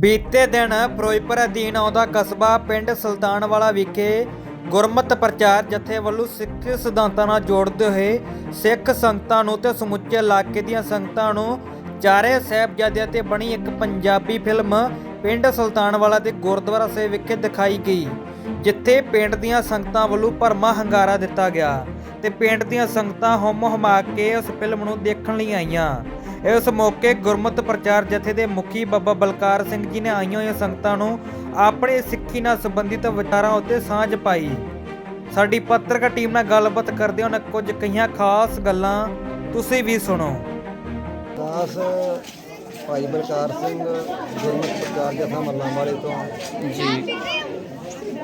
ਬੀਤੇ ਦਿਨ ਫਿਰੋਜ਼ਪੁਰ ਅਧੀਨ ਆਉਂਦਾ ਕਸਬਾ ਪਿੰਡ ਸੁਲਤਾਨਵਾਲਾ ਵਿਖੇ ਗੁਰਮਤ ਪ੍ਰਚਾਰ, ਜਥੇ ਵੱਲੋਂ ਸਿੱਖ ਸਿਧਾਂਤਾਂ ਨਾਲ ਜੋੜਦੇ ਹੋਏ ਸਿੱਖ ਸੰਗਤਾਂ ਨੂੰ ਤੇ ਸਮੁੱਚੇ ਇਲਾਕੇ ਦੀਆਂ ਸੰਗਤਾਂ ਨੂੰ ਚਾਰੇ ਸਾਹਿਬਜ਼ਾਦਿਆਂ ਤੇ ਬਣੀ ਇੱਕ ਪੰਜਾਬੀ ਫਿਲਮ ਪਿੰਡ ਸੁਲਤਾਨਵਾਲਾ ਦੇ ਗੁਰਦੁਆਰਾ ਸਾਹਿਬ ਵਿਖੇ ਦਿਖਾਈ ਗਈ, ਜਿੱਥੇ ਪਿੰਡ ਦੀਆਂ ਸੰਗਤਾਂ ਵੱਲੋਂ ਭਰਮਾ ਹੰਗਾਰਾ ਦਿੱਤਾ ਗਿਆ ਤੇ ਪਿੰਡ ਦੀਆਂ ਸੰਗਤਾਂ ਹੁਮ ਹੁਮਾ ਕੇ ਉਸ ਫਿਲਮ ਨੂੰ ਦੇਖਣ ਲਈ ਆਈਆਂ। ਇਸ ਮੌਕੇ ਗੁਰਮਤ ਪ੍ਰਚਾਰ ਜਥੇ ਦੇ ਮੁਖੀ ਬਾਬਾ ਬਲਕਾਰ ਸਿੰਘ ਜੀ ਨੇ ਆਈਆਂ ਹੋਈਆਂ ਸੰਗਤਾਂ ਨੂੰ ਆਪਣੇ ਸਿੱਖੀ ਨਾਲ ਸੰਬੰਧਿਤ ਵਿਚਾਰਾਂ ਉੱਤੇ ਸਾਂਝ ਪਾਈ। ਸਾਡੀ ਪੱਤਰਕਾਰ ਟੀਮ ਨਾਲ ਗੱਲਬਾਤ ਕਰਦੇ ਉਹਨਾਂ ਕੁਝ ਕਈਆਂ ਖਾਸ ਗੱਲਾਂ ਤੁਸੀਂ ਵੀ ਸੁਣੋ। ਦਾਸ ਭਾਈ ਬਲਕਾਰ ਸਿੰਘ ਗੁਰਮੁਖ ਪ੍ਰਚਾਰ ਜਥਾ ਮੱਲਾਂ ਵਾਲੇ ਤੋਂ ਜੀ।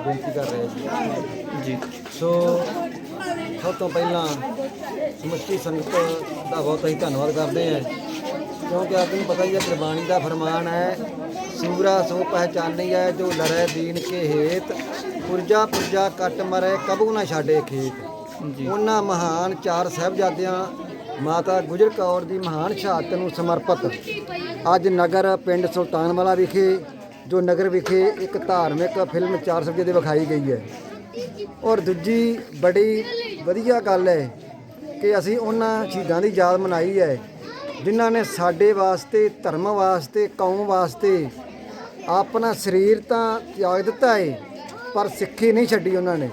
ਬੇਨਤੀ ਕਰ ਰਿਹਾ ਜੀ ਜੀ। ਸੋ ਸਭ ਤੋਂ ਪਹਿਲਾਂ ਸਮੁੱਚੀ ਸੰਗਤ ਦਾ ਬਹੁਤ ਹੀ ਧੰਨਵਾਦ ਕਰਦੇ ਹਾਂ। ਕਿਉਂਕਿ ਆਪ ਨੂੰ ਪਤਾ ਹੀ ਹੈ ਗੁਰਬਾਣੀ ਦਾ ਫਰਮਾਨ ਹੈ ਸੂਰਾ ਸੋ ਪਹਿਚਾਨੀ ਹੈ ਜੋ ਲੜੈ ਦੀਨ ਕੇ ਹੇਤ ਪੁਰਜਾ ਪੁਰਜਾ ਕੱਟ ਮਰੇ ਕਬੂ ਨਾ ਛਾੜੇ ਖੇਤ। ਉਹਨਾਂ ਮਹਾਨ ਚਾਰ ਸਾਹਿਬਜ਼ਾਦਿਆਂ ਮਾਤਾ ਗੁਜਰ ਕੌਰ ਦੀ ਮਹਾਨ ਸ਼ਹਾਦਤ ਨੂੰ ਸਮਰਪਿਤ। ਅੱਜ ਨਗਰ ਪਿੰਡ ਸੁਲਤਾਨਵਾਲਾ ਵਿਖੇ ਜੋ ਨਗਰ ਵਿਖੇ ਇੱਕ ਧਾਰਮਿਕ ਫਿਲਮ ਚਾਰ ਸਾਹਿਬਜ਼ਾਦੇ ਵਿਖਾਈ ਗਈ ਹੈ। ਔਰ ਦੂਜੀ ਬੜੀ ਵਧੀਆ ਗੱਲ ਹੈ ਕਿ ਅਸੀਂ ਉਹਨਾਂ ਸ਼ਹੀਦਾਂ ਦੀ ਯਾਦ ਮਨਾਈ ਹੈ ਜਿਨ੍ਹਾਂ ਨੇ ਸਾਡੇ ਵਾਸਤੇ ਧਰਮ ਵਾਸਤੇ ਕੌਮ ਵਾਸਤੇ ਆਪਣਾ ਸਰੀਰ ਤਾਂ ਤਿਆਗ ਦਿੱਤਾ ਹੈ ਪਰ ਸਿੱਖੀ ਨਹੀਂ ਛੱਡੀ ਉਹਨਾਂ ਨੇ।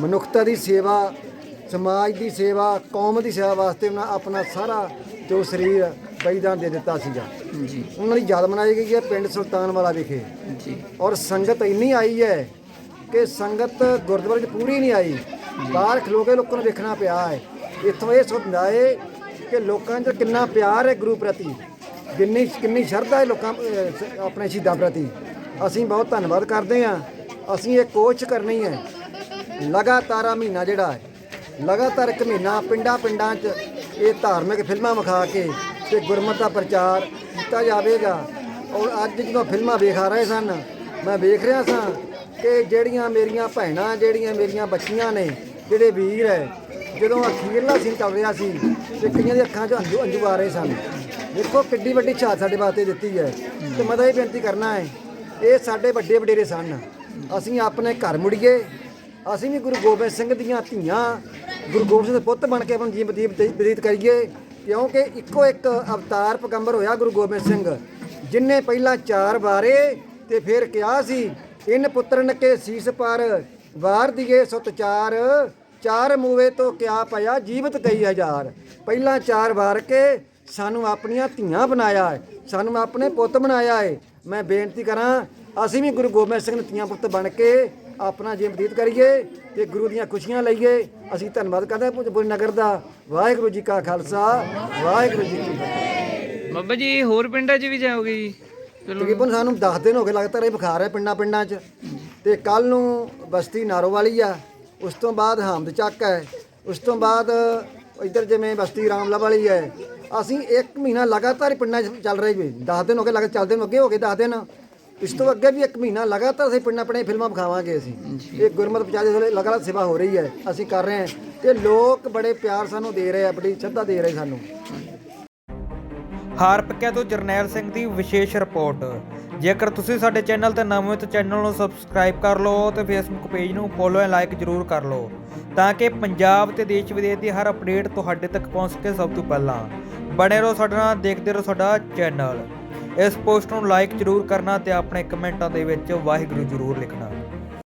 ਮਨੁੱਖਤਾ ਦੀ ਸੇਵਾ ਸਮਾਜ ਦੀ ਸੇਵਾ ਕੌਮ ਦੀ ਸੇਵਾ ਵਾਸਤੇ ਉਹਨਾਂ ਆਪਣਾ ਸਾਰਾ ਜੋ ਸਰੀਰ ਬਲੀਦਾਨ ਦੇ ਦਿੱਤਾ ਸੀਗਾ। ਜੀ। ਉਹਨਾਂ ਦੀ ਯਾਦ ਮਨਾਈ ਗਈ ਹੈ ਪਿੰਡ ਸੁਲਤਾਨਵਾਲਾ ਵਿਖੇ। ਜੀ। ਔਰ ਸੰਗਤ ਇੰਨੀ ਆਈ ਹੈ ਕਿ ਸੰਗਤ ਗੁਰਦੁਆਰੇ 'ਚ ਪੂਰੀ ਨਹੀਂ ਆਈ। ਬਾਹਰ ਖਲੋ ਕੇ ਲੋਕਾਂ ਨੂੰ ਵੇਖਣਾ ਪਿਆ ਹੈ। ਇੱਥੋਂ ਇਹ ਸੁਣਦਾ ਏ ਕਿ ਲੋਕਾਂ 'ਚ ਕਿੰਨਾ ਪਿਆਰ ਹੈ ਗੁਰੂ ਪ੍ਰਤੀ ਕਿੰਨੀ ਕਿੰਨੀ ਸ਼ਰਧਾ ਹੈ ਲੋਕਾਂ ਅਹ, ਆਪਣੇ ਸ਼ਹੀਦਾਂ ਪ੍ਰਤੀ। ਅਸੀਂ ਬਹੁਤ ਧੰਨਵਾਦ ਕਰਦੇ ਹਾਂ। ਅਸੀਂ ਇਹ ਕੋਸ਼ਿਸ਼ ਕਰਨੀ ਹੈ। ਲਗਾਤਾਰ ਆ ਮਹੀਨਾ ਜਿਹੜਾ ਹੈ। ਲਗਾਤਾਰ ਇੱਕ ਮਹੀਨਾ ਪਿੰਡਾਂ ਪਿੰਡਾਂ 'ਚ ਇਹ ਧਾਰਮਿਕ ਫਿਲਮਾਂ ਵਿਖਾ ਕੇ ਤੇ ਗੁਰਮਤਿ ਦਾ ਪ੍ਰਚਾਰ ਕੀਤਾ ਜਾਵੇਗਾ। ਔਰ ਅੱਜ ਜਦੋਂ ਫਿਲਮਾਂ ਵੇਖ ਆ ਰਹੇ ਸਨ ਮੈਂ ਵੇਖ ਰਿਹਾ ਸਾਂ ਕਿ ਜਿਹੜੀਆਂ ਮੇਰੀਆਂ ਭੈਣਾਂ ਜਿਹੜੀਆਂ ਮੇਰੀਆਂ ਬੱਚੀਆਂ ਨੇ ਜਿਹੜੇ ਵੀਰ ਹੈ ਜਦੋਂ ਅਖੀਰਲਾ ਸੀਨ ਚੱਲ ਰਿਹਾ ਸੀ ਤੇ ਕਈਆਂ ਦੀਆਂ ਅੱਖਾਂ 'ਚ ਅੰਜੂ ਅੰਜੂ ਆ ਰਹੇ ਸਨ। ਦੇਖੋ ਕਿੱਡੀ ਵੱਡੀ ਛਾਤ ਸਾਡੇ ਵਾਸਤੇ ਦਿੱਤੀ ਹੈ ਤੇ ਮੈਂ ਤਾਂ ਇਹ ਬੇਨਤੀ ਕਰਨਾ ਹੈ, ਇਹ ਸਾਡੇ ਵੱਡੇ ਵਡੇਰੇ ਸਨ। ਅਸੀਂ ਆਪਣੇ ਘਰ ਮੁੜੀਏ, ਅਸੀਂ ਵੀ ਗੁਰੂ ਗੋਬਿੰਦ ਸਿੰਘ ਦੀਆਂ ਧੀਆਂ, ਗੁਰੂ ਗੋਬਿੰਦ ਸਿੰਘ ਦੇ ਪੁੱਤ ਬਣ ਕੇ ਆਪਣੀ ਜੀਵਨ ਬਤੀਤ ਬਤੀਤ ਕਰੀਏ, ਕਿਉਂਕਿ ਇੱਕੋ ਇੱਕ ਅਵਤਾਰ ਪਗੰਬਰ ਹੋਇਆ ਗੁਰੂ ਗੋਬਿੰਦ ਸਿੰਘ ਜਿਨਨੇ ਪਹਿਲਾਂ ਚਾਰ ਵਾਰੇ ਤੇ ਫਿਰ ਕਿਹਾ ਸੀ, ਇਨ ਪੁੱਤਰਨ ਕੇ ਸੀਸ ਪਰ, ਵਾਰ ਦੀਏ ਸੁਤ ਚਾਰ ਚਾਰ ਮੂਵੇ ਤੋਂ ਕਿਆ ਪਿਆ ਜੀਵਤ ਕਈ ਹਜ਼ਾਰ ਪਹਿਲਾਂ ਚਾਰ ਵਾਰ ਕੇ ਸਾਨੂੰ ਆਪਣੀਆਂ ਧੀਆਂ ਬਣਾਇਆ ਹੈ ਸਾਨੂੰ ਆਪਣੇ ਪੁੱਤ ਬਣਾਇਆ ਹੈ ਮੈਂ ਬੇਨਤੀ ਕਰਾਂ ਅਸੀਂ ਵੀ ਗੁਰੂ ਗੋਬਿੰਦ ਸਿੰਘ ਦੇ ਧੀਆਂ ਪੁੱਤ ਬਣ ਕੇ ਆਪਣਾ ਜੀਵਨ ਬਤੀਤ ਕਰੀਏ ਤੇ ਗੁਰੂ ਦੀਆਂ ਖੁਸ਼ੀਆਂ ਲਈਏ। ਅਸੀਂ ਧੰਨਵਾਦ ਕਰਦੇ ਹਾਂ ਪੁੱਜ ਨਗਰ ਦਾ। ਵਾਹਿਗੁਰੂ ਜੀ ਕਾ ਖਾਲਸਾ ਵਾਹਿਗੁਰੂ ਜੀ ਕੀ ਫਤਿਹ। ਬਾਬਾ ਜੀ ਹੋਰ ਪਿੰਡਾਂ 'ਚ ਵੀ ਜਾਓਗੇ ਜੀ? ਤਕਰੀਬਨ ਸਾਨੂੰ 10 ਦਿਨ ਹੋ ਗਏ ਲਗਾਤਾਰ ਇਹ ਬੁਖਾਰ ਹੈ ਪਿੰਡਾਂ ਪਿੰਡਾਂ 'ਚ। ਤੇ ਕੱਲ ਨੂੰ ਬਸਤੀ ਨਾਰੋ ਵਾਲੀ ਆ। ਉਸ ਤੋਂ ਬਾਅਦ ਹਮਦ ਚੱਕ ਹੈ ਉਸ ਤੋਂ ਬਾਅਦ ਇੱਧਰ ਜਿਵੇਂ ਬਸਤੀ ਰਾਮਲਾ ਵਾਲੀ ਹੈ ਅਸੀਂ ਇੱਕ ਮਹੀਨਾ ਲਗਾਤਾਰ ਹੀ ਪਿੰਡਾਂ 'ਚ ਚੱਲ ਰਹੇ ਜੀ 10 ਦਿਨ ਹੋ ਗਏ ਲਗਾਤਾਰ ਚੱਲਦੇ ਨੂੰ ਅੱਗੇ ਹੋ ਗਏ 10 ਦਿਨ। ਇਸ ਤੋਂ ਅੱਗੇ ਵੀ ਇੱਕ ਮਹੀਨਾ ਲਗਾਤਾਰ ਅਸੀਂ ਪਿੰਡਾਂ ਆਪਣੇ ਫਿਲਮਾਂ ਵਿਖਾਵਾਂਗੇ ਅਸੀਂ। ਇਹ ਗੁਰਮਤਿ ਵਿਚਾਰੇ ਦੇ ਲਗਾਤਾਰ ਸੇਵਾ ਹੋ ਰਹੀ ਹੈ ਅਸੀਂ ਕਰ ਰਹੇ ਹਾਂ। ਤੇ ਲੋਕ ਬੜੇ ਪਿਆਰ ਸਾਨੂੰ ਦੇ ਰਹੇ ਆ ਬੜੀ ਸ਼ਰਧਾ ਦੇ ਰਹੇ ਸਾਨੂੰ। ਹਾਰਪਕਿਆ ਤੋਂ ਜਰਨੈਲ ਸਿੰਘ ਦੀ ਵਿਸ਼ੇਸ਼ ਰਿਪੋਰਟ। ਜੇਕਰ ਤੁਸੀਂ ਸਾਡੇ ਚੈਨਲ ਤੇ ਨਵੇਂ ਹੋ ਤਾਂ ਚੈਨਲ ਨੂੰ ਸਬਸਕ੍ਰਾਈਬ ਕਰ ਲਓ ਤੇ ਫੇਸਬੁੱਕ ਪੇਜ ਨੂੰ ਫੋਲੋ ਐਂਡ ਲਾਈਕ ਜਰੂਰ ਕਰ ਲਓ, ਤਾਂ ਕਿ ਪੰਜਾਬ ਤੇ ਦੇਸ਼ ਵਿਦੇਸ਼ ਦੀ ਹਰ ਅਪਡੇਟ ਤੁਹਾਡੇ ਤੱਕ ਪਹੁੰਚ ਸਕੇ ਸਭ ਤੋਂ ਪਹਿਲਾਂ। ਬਣੇ ਰਹੋ ਸਾਡੇ ਨਾਲ, ਦੇਖਦੇ ਰਹੋ ਸਾਡਾ ਚੈਨਲ। ਇਸ ਪੋਸਟ ਨੂੰ ਲਾਈਕ ਜਰੂਰ ਕਰਨਾ ਤੇ ਆਪਣੇ ਕਮੈਂਟਾਂ ਦੇ ਵਿੱਚ ਵਾਹਿਗੁਰੂ ਜਰੂਰ ਲਿਖਣਾ।